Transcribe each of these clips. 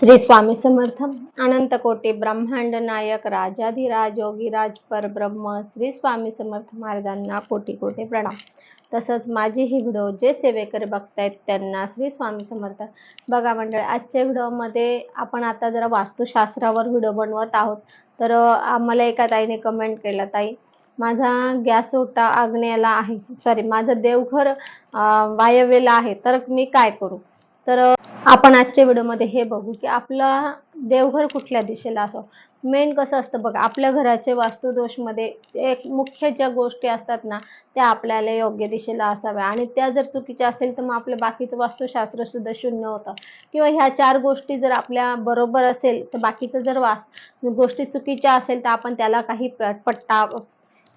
श्री स्वामी समर्थ अनंत कोटी ब्रह्मांड नायक राजाधिराज योगीराज परब्रह्म श्री स्वामी समर्थ महाराजांना कोटी कोटी प्रणाम. तसंच माझी ही व्हिडिओ जे सेवेकर बघतायत त्यांना श्री स्वामी समर्थ. बघा मंडळ आजच्या व्हिडिओमध्ये आपण आता जरा वास्तुशास्त्रावर व्हिडिओ बनवत आहोत. तर आम्हाला एका ताईने कमेंट केलं ताई माझा गॅस ओटा आग्नेयाला आहे. सॉरी माझं देवघर वायव्येला आहे. तर मी काय करू? तर आपण आजच्या व्हिडिओमध्ये हे बघू की आपला देवघर कुठल्या दिशेला असो. मेन कसं असतं बघा आपल्या घराचे वास्तुदोषमध्ये एक मुख्य ज्या गोष्टी असतात ना त्या आपल्याला योग्य दिशेला असाव्या. आणि त्या जर चुकीच्या असेल तर मग आपलं बाकीचं वास्तुशास्त्र सुद्धा शून्य होतं. किंवा ह्या चार गोष्टी जर आपल्या बरोबर असेल तर बाकीचं जर वास गोष्टी चुकीच्या असेल तर आपण त्याला काही पट्टा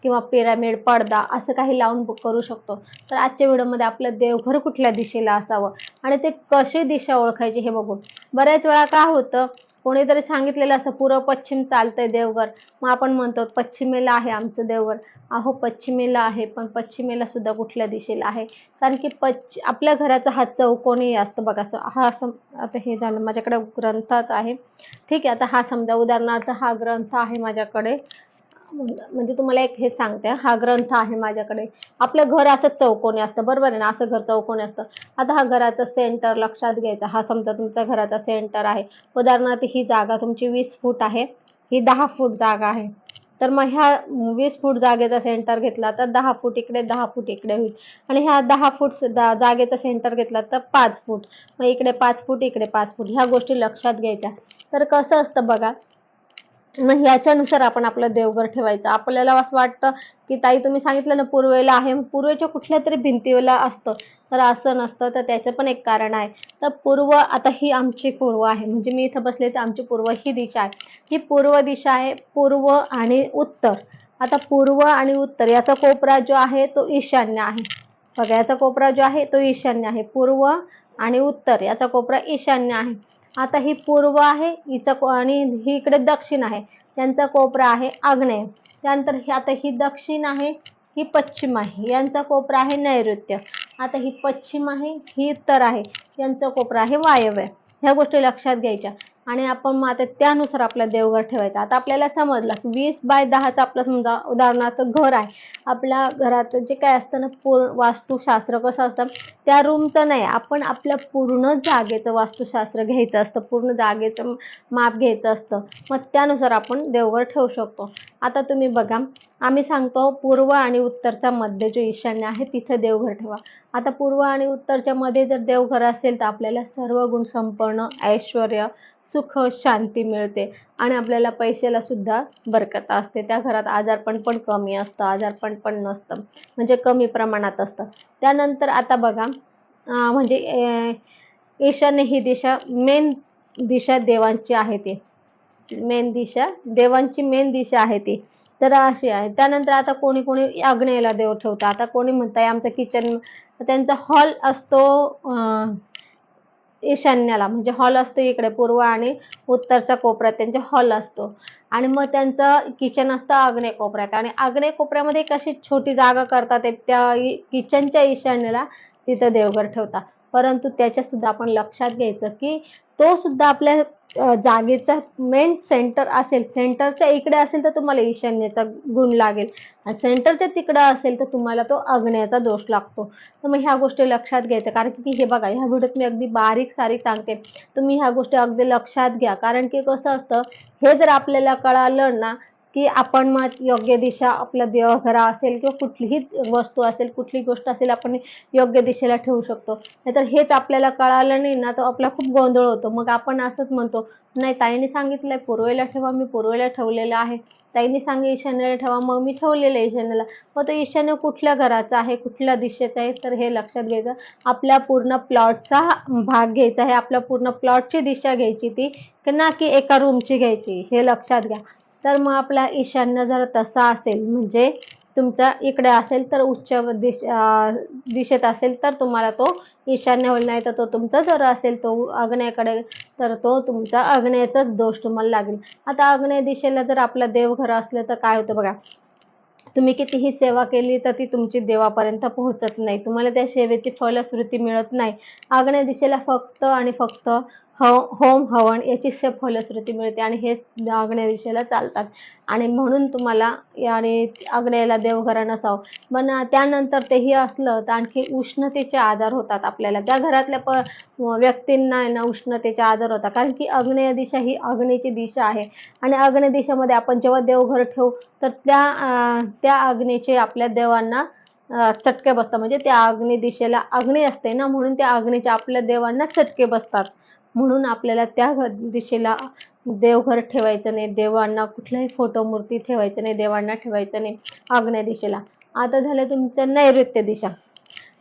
किंवा पिरामिड पडदा असं काही लावून करू शकतो. तर आजच्या व्हिडिओमध्ये आपलं देवघर कुठल्या दिशेला असावं आणि ते कशी दिशा ओळखायची हे बघू बऱ्याच वेळा काय होतं कोणीतरी सांगितलेलं असं पूर्व पश्चिम चालतंय देवघर. मग आपण म्हणतो पश्चिमेला आहे आमचं देवघर. अहो पश्चिमेला आहे पण पश्चिमेला सुद्धा कुठल्या दिशेला आहे? कारण की पश्चि आपल्या घराचा हा चौकोनही असतं बघा असं हा असं आता हे झालं माझ्याकडे ग्रंथच आहे. ठीक आहे आता हा समजा उदाहरणार्थ हा ग्रंथ आहे माझ्याकडे. म्हणजे तुम्हाला एक हे सांगते हा ग्रंथ आहे माझ्याकडे. आपलं घर असं चौकोनी असतं. बरोबर आहे ना? असं घर चौकोनी असतं. आता हा घराचा सेंटर लक्षात घ्यायचा. हा समजा तुमचा घराचा सेंटर आहे. उदाहरणार्थ ही जागा तुमची वीस फूट आहे. ही दहा फूट जागा आहे. तर मग ह्या वीस फूट जागेचा सेंटर घेतला तर दहा फूट इकडे दहा फूट इकडे होईल. आणि ह्या दहा फूट जागेचा सेंटर घेतला तर पाच फूट. मग इकडे पाच फूट इकडे पाच फूट. ह्या गोष्टी लक्षात घ्यायच्या. तर कसं असतं बघा मग ह्याच्यानुसार आपण आपलं देवघर ठेवायचं. आपल्याला असं वाटतं की ताई तुम्ही सांगितलं ना पूर्वेला आहे. पूर्वेच्या कुठल्या तरी भिंतीला असतं. तर असं नसतं. तर त्याचं पण एक कारण आहे. तर पूर्व आता ही आमची पूर्व आहे. म्हणजे मी इथं बसले तर आमची पूर्व ही दिशा आहे. ही पूर्व दिशा आहे पूर्व आणि उत्तर. आता पूर्व आणि उत्तर याचा कोपरा जो आहे तो ईशान्य आहे. बघा याचा कोपरा जो आहे तो ईशान्य आहे. पूर्व आणि उत्तर याचा कोपरा ईशान्य आहे. आता ही पूर्व आहे हिचा को आणि ही इकडे दक्षिण आहे. यांचा कोपरा आहे आग्नेय. त्यानंतर ही आता ही दक्षिण आहे ही पश्चिम आहे. यांचा कोपरा आहे नैऋत्य. आता ही पश्चिम आहे ही उत्तर आहे. यांचा कोपरा आहे वायव्य. ह्या गोष्टी लक्षात घ्यायच्या. आणि आपण मग आता त्यानुसार आपला देवघर ठेवायचं. आता आपल्याला समजलं की वीस बाय दहाचं आपलं समजा उदाहरणार्थ घर आहे. आपल्या घरात जे काय असतं ना पूर्ण वास्तुशास्त्र कसं असतं? त्या रूमचं नाही. आपण आपल्या पूर्ण जागेचं वास्तुशास्त्र घ्यायचं असतं. पूर्ण जागेचं माप घ्यायचं असतं. मग त्यानुसार आपण देवघर ठेवू शकतो. आता तुम्ही बघा आम्ही सांगतो पूर्व आणि उत्तरच्या मध्ये जो ईशान्य आहे तिथं देवघर ठेवा. आता पूर्व आणि उत्तरच्या मध्ये जर देवघर असेल तर आपल्याला सर्व गुण संपन्न ऐश्वर सुख शांती मिळते. आणि आपल्याला पैशाला सुद्धा बरकत असते. त्या घरात आजारपण पण कमी असतं. आजारपण पण नसतं. म्हणजे कमी प्रमाणात असतं. त्यानंतर आता बघा म्हणजे ईशान्य ही दिशा मेन दिशा देवांची आहे ती. मेन दिशा देवांची मेन दिशा आहे ती. तर अशी आहे. त्यानंतर आता कोणी कोणी आग्नेयला देव ठेवतं. आता कोणी म्हणताय आमचं किचन त्यांचा हॉल असतो ईशान्याला म्हणजे हॉल असतो इकडे पूर्व आणि उत्तरच्या कोपऱ्यात त्यांचे हॉल असतो. आणि मग त्यांचं किचन असतं आग्नेय कोपऱ्यात. आणि आग्नेय कोपऱ्यामध्ये एक अशी छोटी जागा करतात त्या किचनच्या ईशान्येला तिथं देवघर ठेवतात. परंतु त्याच्या सुद्धा आपण लक्षात घ्यायचं की तो सुद्धा आपल्या जागेचा मेन सेंटर असेल सेंटरच्या इकडे असेल तर तुम्हाला ईशान्येचा गुण लागेल आणि सेंटरच्या तिकडं असेल तर तुम्हाला तो अग्न्याचा दोष लागतो. तर मग ह्या गोष्टी लक्षात घ्यायच्या कारण की हे बघा ह्या व्हिडिओत मी अगदी बारीक सारीक सांगते. तुम्ही ह्या गोष्टी अगदी लक्षात घ्या कारण की कसं असतं हे जर आपल्याला कळालं ना की आपण मग योग्य दिशा आपलं देवघरा असेल किंवा कुठलीही वस्तू असेल कुठली गोष्ट असेल आपण योग्य दिशेला ठेवू शकतो. नाहीतर हेच आपल्याला कळालं नाही ना तर आपला खूप गोंधळ होतो. मग आपण असंच म्हणतो नाही ताईने सांगितलंय पूर्वेला ठेवा मी पूर्वेला ठेवलेलं आहे. ताईने सांगे ईशान्येला ठेवा मग मी ठेवलेलं आहे ईशान्येला. मग तो ईशान्य कुठल्या घराचा आहे कुठल्या दिशेचा आहे तर हे लक्षात घ्यायचं. आपल्या पूर्ण प्लॉटचा भाग घ्यायचा आहे आपल्या पूर्ण प्लॉटची दिशा घ्यायची ती की ना की एका रूमची घ्यायची हे लक्षात घ्या. तर मग आपला ईशान्य जर तसा असेल म्हणजे तुमचा इकडे असेल तर उच्च दिश दिशेत असेल तर तुम्हाला तो ईशान्य होईल नाही तर तो तुमचा जर असेल तो आग्नेयकडे तर तो तुमचा आग्नेयचाच दोष तुम्हाला लागेल. आता आग्नेय दिशेला जर आपलं देवघर असलं तर काय होतं बघा तुम्ही कितीही सेवा केली तर ती तुमची देवापर्यंत पोहोचत नाही. तुम्हाला त्या सेवेची फलश्रुती मिळत नाही. आग्नेय दिशेला फक्त आणि फक्त हो- होम हवन याची से फलश्रुती मिळते आणि हे आग्नेय दिशेला चालतात. आणि म्हणून तुम्हाला आणि अग्नेयला देवघरण असावं. पण त्यानंतर तेही असलं तर आणखी उष्णतेचे आजार होतात आपल्याला. त्या घरातल्या प व्यक्तींना ना उष्णतेचे आजार होतात. कारण की अग्नेय दिशा ही अग्नीची दिशा आहे. आणि अग्नेय दिशेमध्ये आपण जेव्हा देवघर ठेवू तर त्या त्या अग्नीचे म्हणजे आपल्या देवांना चटके बसतात. म्हणजे त्या अग्नी दिशेला अग्नी असते ना? म्हणून त्या अग्नीचे आपल्या देवांना चटके बसतात. म्हणून आपल्याला त्या दिशेला देवघर ठेवायचं नाही देवांना कुठलाही फोटो मूर्ती ठेवायचं नाही देवांना ठेवायचं नाही आग्नेय दिशेला. आता झालं तुमचं नैऋत्य दिशा.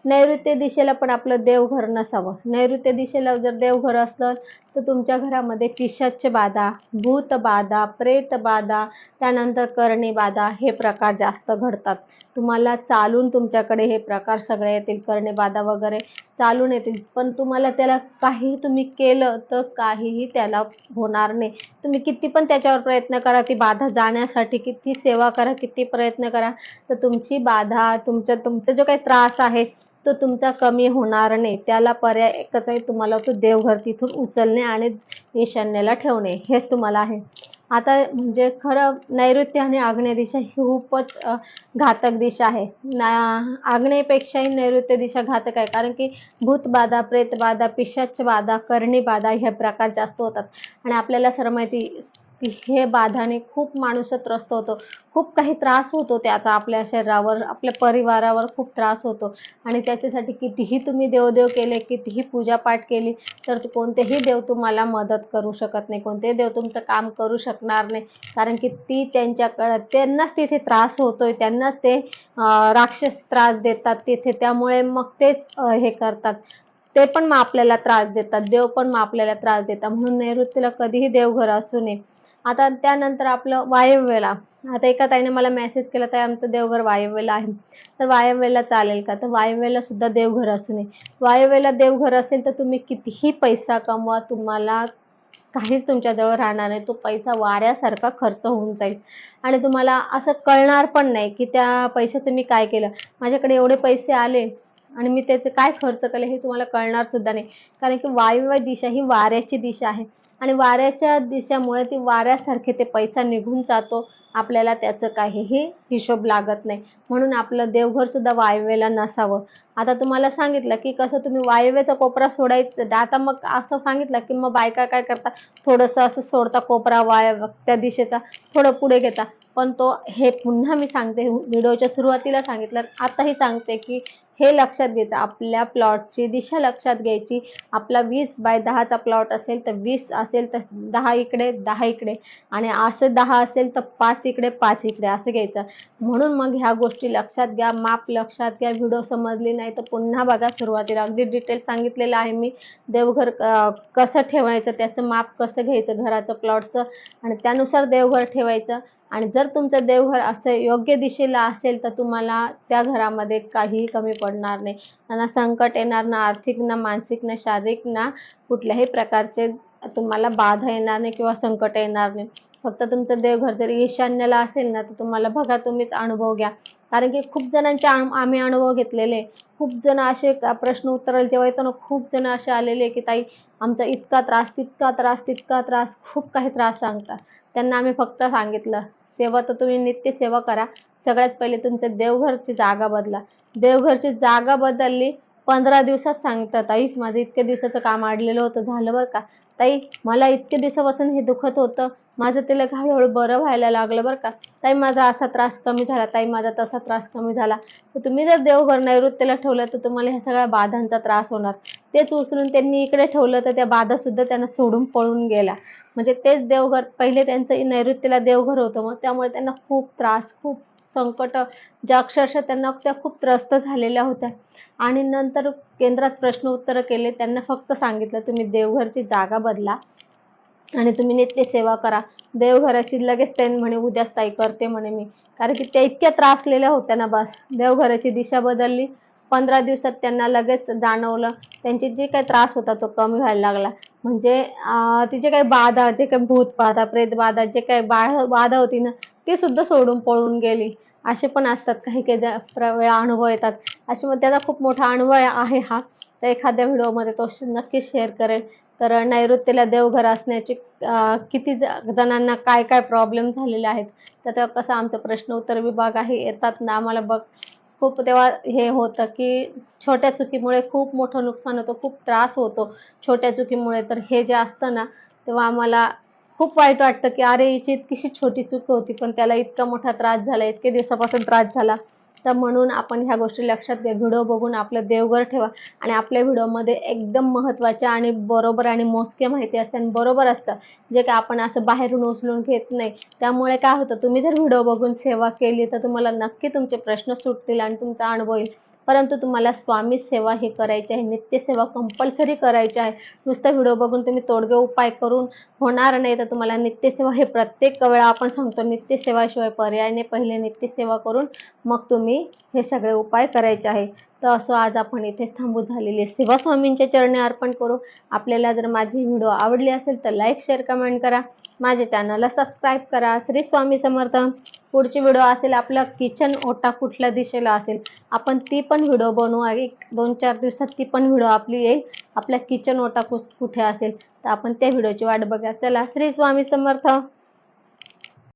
नैऋत्य दिशेला पण आपलं देवघर नसावं. नैऋत्य दिशेला जर देवघर असलं तर तुमच्या घरामध्ये पिशाच बाधा भूत बाधा प्रेत बाधा त्यानंतर करणी बाधा हे प्रकार जास्त घडतात. तुम्हाला चालून तुमच्याकडे हे प्रकार सगळे येतील. करणी बाधा वगैरे चालून येतील पण तुम्हाला त्याला काहीही तुम्ही केलं तर काहीही त्याला होणार नाही. तुम्ही किती पण त्याच्यावर प्रयत्न करा ती बाधा जाण्यासाठी किती सेवा करा किती प्रयत्न करा तर तुमची बाधा तुमच्या तुमचा जो काही त्रास आहे तो तुमचा कमी होणार नाही. त्याला पर्याय एकच आहे तुम्हाला तो देवघर तिथून उचलणे आणि ईशान्येला ठेवणे. हेच तुम्हाला आहे. आता म्हणजे खरं नैऋत्य आणि आग्नेय दिशा ही खूपच घातक दिशा आहे. ना आग्नेयपेक्षाही नैऋत्य दिशा घातक आहे. कारण की भूतबाधा प्रेतबाधा पिशाच बाधा करणी बाधा हे प्रकार जास्त होतात. आणि आपल्याला सर्व माहिती हे बाधाने खूप माणूस त्रस्त होतो. खूप काही त्रास होतो त्याचा. आपल्या शरीरावर आपल्या परिवारावर खूप त्रास होतो. आणि त्याच्यासाठी कितीही तुम्ही देवदेव केले कितीही पूजापाठ केली तर कोणतेही देव तुम्हाला मदत करू शकत नाही. कोणतेही देव तुमचं काम करू शकणार नाही. कारण की ती त्यांच्याकडं त्यांनाच तिथे त्रास होतोय. त्यांनाच ते राक्षस त्रास देतात तिथे. त्यामुळे मग तेच हे करतात. ते पण मग आपल्याला त्रास देतात. देव पण मग आपल्याला त्रास देतात. म्हणून नैऋत्यला कधीही देवघर असू नये. आता त्यानंतर आपलं वायव्यला. आता एका ताईने मला मेसेज केला ताई आमचं देवघर वायव्यला आहे. तर वायव्यला चालेल का? तर वायव्यला सुद्धा देवघर असू नये. वायव्यला देवघर असेल तर तुम्ही कितीही पैसा कमवा तुम्हाला काहीच तुमच्याजवळ राहणार नाही. तो पैसा वाऱ्यासारखा खर्च होऊन जाईल. आणि तुम्हाला असं कळणार पण नाही की त्या पैशाचं मी काय केलं. माझ्याकडे एवढे पैसे आले आणि मी त्याचे काय खर्च केले हे तुम्हाला कळणार सुद्धा नाही. कारण की वायव्य दिशा ही वाऱ्याची दिशा आहे. आणि वाऱ्याच्या दिशामुळे ती वाऱ्यासारखे ते पैसा निघून जातो. आपल्याला त्याचं काहीही हिशोब लागत नाही. म्हणून आपलं देवघर सुद्धा वायव्यला नसावं. आता तुम्हाला सांगितलं की कसं तुम्ही वायव्याचा कोपरा सोडायचं. आता मग असं सांगितलं की मग बायका काय करता? थोडंसं असं सोडता कोपरा वाय त्या दिशेचा. थोडं पुढे घेता. पण तो हे पुन्हा मी सांगते. व्हिडिओच्या सुरुवातीला सांगितलं. आताही सांगते की हे लक्षात घेता आपल्या प्लॉटची दिशा लक्षात घ्यायची. आपला वीस बाय दहाचा प्लॉट असेल तर वीस असेल तर दहा इकडे दहा इकडे. आणि असं दहा असेल तर पाच इकडे पाच इकडे असं घ्यायचं. म्हणून मग ह्या गोष्टी लक्षात घ्या माप लक्षात घ्या. व्हिडिओ समजली नाही तर पुन्हा बघा सुरुवातीला. अगदी डिटेल सांगितलेलं आहे मी. देवघर कसं ठेवायचं त्याचं माप कसं घ्यायचं घराचं प्लॉटचं आणि त्यानुसार देवघर ठेवायचं. आणि जर तुमचं देवघर असं योग्य दिशेला असेल तर तुम्हाला त्या घरामध्ये काहीही कमी पडणार नाही. त्यांना संकट येणार ना आर्थिक ना मानसिक ना शारीरिक ना कुठल्याही प्रकारचे तुम्हाला बाधा येणार नाही किंवा संकट येणार नाही. फक्त तुमचं देवघर जर ईशान्यला असेल ना तर तुम्हाला बघा तुम्हीच अनुभव घ्या. कारण की खूप जणांचे आम्ही अनुभव घेतलेले. खूप जण असे प्रश्न उत्तराला जेव्हा येतो ना खूप जण असे आलेले की ताई आमचा इतका त्रास तितका त्रास तितका त्रास खूप काही त्रास सांगतात त्यांना आम्ही फक्त सांगितलं सेवा तर तुम्ही नित्य सेवा करा. सगळ्यात पहिले तुमच्या देवघरची जागा बदला. देवघरची जागा बदलली पंधरा दिवसात सांगतात ताई माझं इतक्या दिवसाचं काम अडलेलं होतं झालं बरं का? ताई मला इतक्या दिवसापासून हे दुखत होतं. माझं तिला हळूहळू बरं व्हायला लागलं बरं का? ताई माझा असा त्रास कमी झाला. ताई माझा तसा त्रास कमी झाला. तर तुम्ही जर देवघर नैऋत्यला ठेवलं तर तुम्हाला ह्या सगळ्या बाधांचा त्रास होणार. तेच उचलून त्यांनी इकडे ठेवलं तर त्या बाधा सुद्धा त्यांना सोडून पळून गेला म्हणजे तेच देवघर पहिले त्यांचं नैऋत्यला देवघर होतं. मग त्यामुळे त्यांना खूप त्रास खूप संकट ज्या अक्षरशः त्यांना त्या खूप त्रस्त झालेल्या होत्या. आणि नंतर केंद्रात प्रश्न उत्तर केले. त्यांना फक्त सांगितलं तुम्ही देवघरची जागा बदला आणि तुम्ही नित्य सेवा करा. देवघराची लगेच त्यांनी म्हणे उद्या स्थायी करते म्हणे मी. कारण की त्या इतक्या त्रासलेल्या होत्या ना बस. देवघराची दिशा बदलली. पंधरा दिवसात त्यांना लगेच जाणवलं. त्यांची जे काही त्रास होता तो कमी व्हायला लागला. म्हणजे तिचे ती जे काही बाधा जे काही भूत बाधा प्रेत बाधा जे काही बाळ बाधा होती ना ती सुद्धा सोडून पळून गेली. असे पण असतात काही काही प्र- वेळा अनुभव येतात. असे मग त्याचा खूप मोठा अनुभव आहे हा. तर एखाद्या व्हिडिओमध्ये तो श- नक्कीच शेअर करेल. तर नैऋत्येला देवघर असण्याची किती ज- जणांना काय काय प्रॉब्लेम झालेले आहेत तर कसं आमचं प्रश्न उत्तर विभाग आहे. येतात ना आम्हाला बघ. खूप तेव्हा हे होतं की छोट्या चुकीमुळे खूप मोठं नुकसान होतं खूप त्रास होतो छोट्या चुकीमुळे. तर हे जे असतं ना तेव्हा आम्हाला खूप वाईट वाटतं की अरे हिची इतकीशी छोटी चूक होती पण त्याला इतका मोठा त्रास झाला इतके दिवसापासून त्रास झाला. तर म्हणून आपण ह्या गोष्टी लक्षात घ्या. व्हिडिओ बघून आपलं देवघर ठेवा. आणि आपल्या व्हिडिओमध्ये एकदम महत्त्वाच्या आणि बरोबर आणि मोजके माहिती असते आणि बरोबर असतं. जे काय आपण असं बाहेरून उचलून घेत नाही. त्यामुळे काय होतं? तुम्ही जर व्हिडिओ बघून सेवा केली तर तुम्हाला नक्की तुमचे प्रश्न सुटतील आणि तुमचा अनुभव येईल. परंतु तुम्हाला स्वामी सेवा हे करायची आहे नित्यसेवा कंपल्सरी करायची आहे. नुसतं व्हिडिओ बघून तुम्ही तोडगे उपाय करून होणार नाही तर तुम्हाला नित्यसेवा हे प्रत्येक वेळा आपण सांगतो नित्यसेवाशिवाय पर्यायने पहिले नित्यसेवा करून मग तुम्ही हे सगळे उपाय करायचे आहे. तर असं आज आपण इथेच थांबू झालेली. सेवा स्वामींच्या चरणी अर्पण करू. आपल्याला जर माझी व्हिडिओ आवडली असेल तर लाईक शेअर कमेंट करा. माझ्या चॅनलला सबस्क्राईब करा. श्री स्वामी समर्थ. पुढची व्हिडिओ असेल आपला किचन ओटा कुठल्या दिशेला असेल आपण ती पण व्हिडिओ बनवू. एक दोन चार दिवसात ती पण व्हिडिओ आपली येईल. आपला किचन ओटा कुठे असेल तर आपण त्या व्हिडिओची वाट बघा चला श्री स्वामी समर्थ.